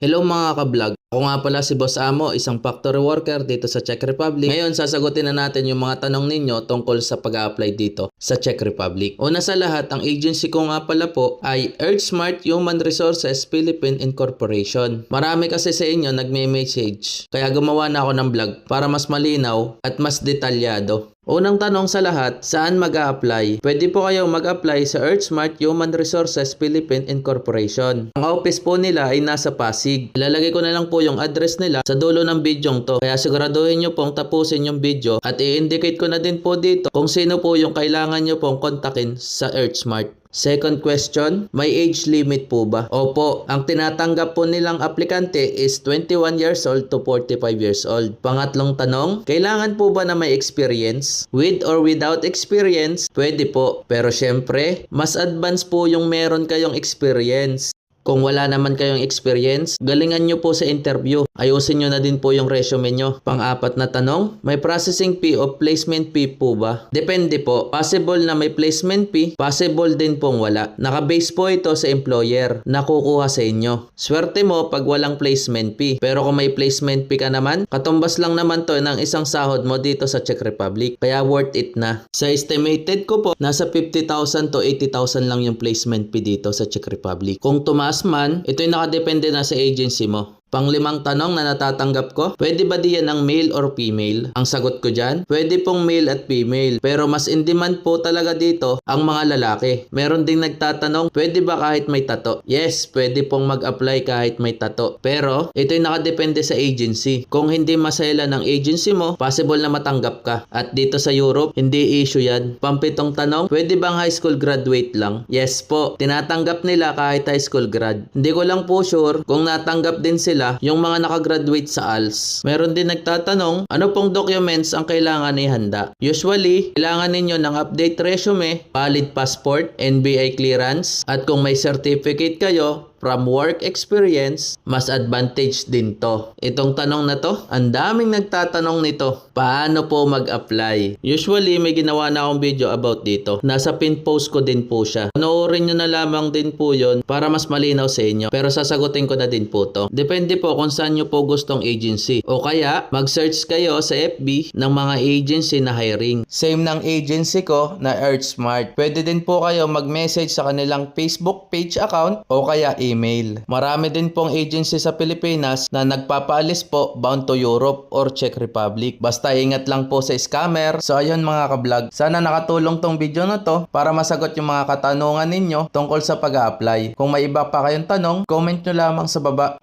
Hello mga ka-vlog. Ako nga pala si Boss Amo, isang factory worker dito sa Czech Republic. Ngayon, sasagutin na natin yung mga tanong ninyo tungkol sa pag-apply dito sa Czech Republic. Una sa lahat, ang agency ko nga pala po ay EarthSmart Human Resources Philippine Incorporation. Marami kasi sa inyo nagme-message. Kaya gumawa na ako ng vlog para mas malinaw at mas detalyado. Unang tanong sa lahat, saan mag apply Pwede po kayo mag-apply sa EarthSmart Human Resources Philippine Incorporation. Ang office po nila ay nasa Pasig. Ilalagay ko na lang po yung address nila sa dulo ng video to. Kaya siguraduhin nyo pong tapusin yung video at i-indicate ko na din po dito kung sino po yung kailangan nyo pong kontakin sa EarthSmart. Second question, may age limit po ba? Opo, ang tinatanggap po nilang aplikante is 21 years old to 45 years old. Pangatlong tanong, kailangan po ba na may experience? With or without experience, pwede po. Pero syempre, mas advance po yung meron kayong experience. Kung wala naman kayong experience, galingan nyo po sa interview. Ayusin nyo na din po yung resume nyo. Pang-apat na tanong, may processing fee o placement fee po ba? Depende po. Possible na may placement fee, possible din pong wala. Nakabase po ito sa employer na kukuha sa inyo. Swerte mo pag walang placement fee. Pero kung may placement fee ka naman, katumbas lang naman to ng isang sahod mo dito sa Czech Republic. Kaya worth it na. Sa estimated ko po, nasa 50,000 to 80,000 lang yung placement fee dito sa Czech Republic. Kung tumaas man, ito'y nakadepende na sa agency mo. Panglimang tanong na natatanggap ko, pwede ba diyan ng male or female? Ang sagot ko dyan, pwede pong male at female. Pero mas in demand po talaga dito ang mga lalaki. Meron ding nagtatanong, pwede ba kahit may tato? Yes, pwede pong mag-apply kahit may tato. Pero, ito'y nakadepende sa agency. Kung hindi masela ng agency mo, possible na matanggap ka. At dito sa Europe, hindi issue yan. Pampitong tanong, pwede bang high school graduate lang? Yes po, tinatanggap nila kahit high school grad. Hindi ko lang po sure kung natanggap din sila yung mga nakagraduate sa ALS. Meron din nagtatanong, ano pong documents ang kailangan ihanda? Usually, kailangan ninyo ng update resume, valid passport, NBI clearance, at kung may certificate kayo, from work experience, mas advantage din to. Itong tanong na to, ang daming nagtatanong nito, paano po mag-apply? Usually, may ginawa na akong video about dito. Nasa pin post ko din po siya. Panoorin nyo na lamang din po yon para mas malinaw sa inyo. Pero sasagutin ko na din po to. Depende po kung saan nyo po gustong agency. O kaya, mag-search kayo sa FB ng mga agency na hiring. Same ng agency ko na EarthSmart. Pwede din po kayo mag-message sa kanilang Facebook page account o kaya email. Marami din pong agency sa Pilipinas na nagpapaalis po bound to Europe or Czech Republic. Basta ingat lang po sa scammer. So ayun mga ka-vlog, sana nakatulong tong video na to para masagot yung mga katanungan ninyo tungkol sa pag apply Kung may iba pa kayong tanong, comment nyo lamang sa baba.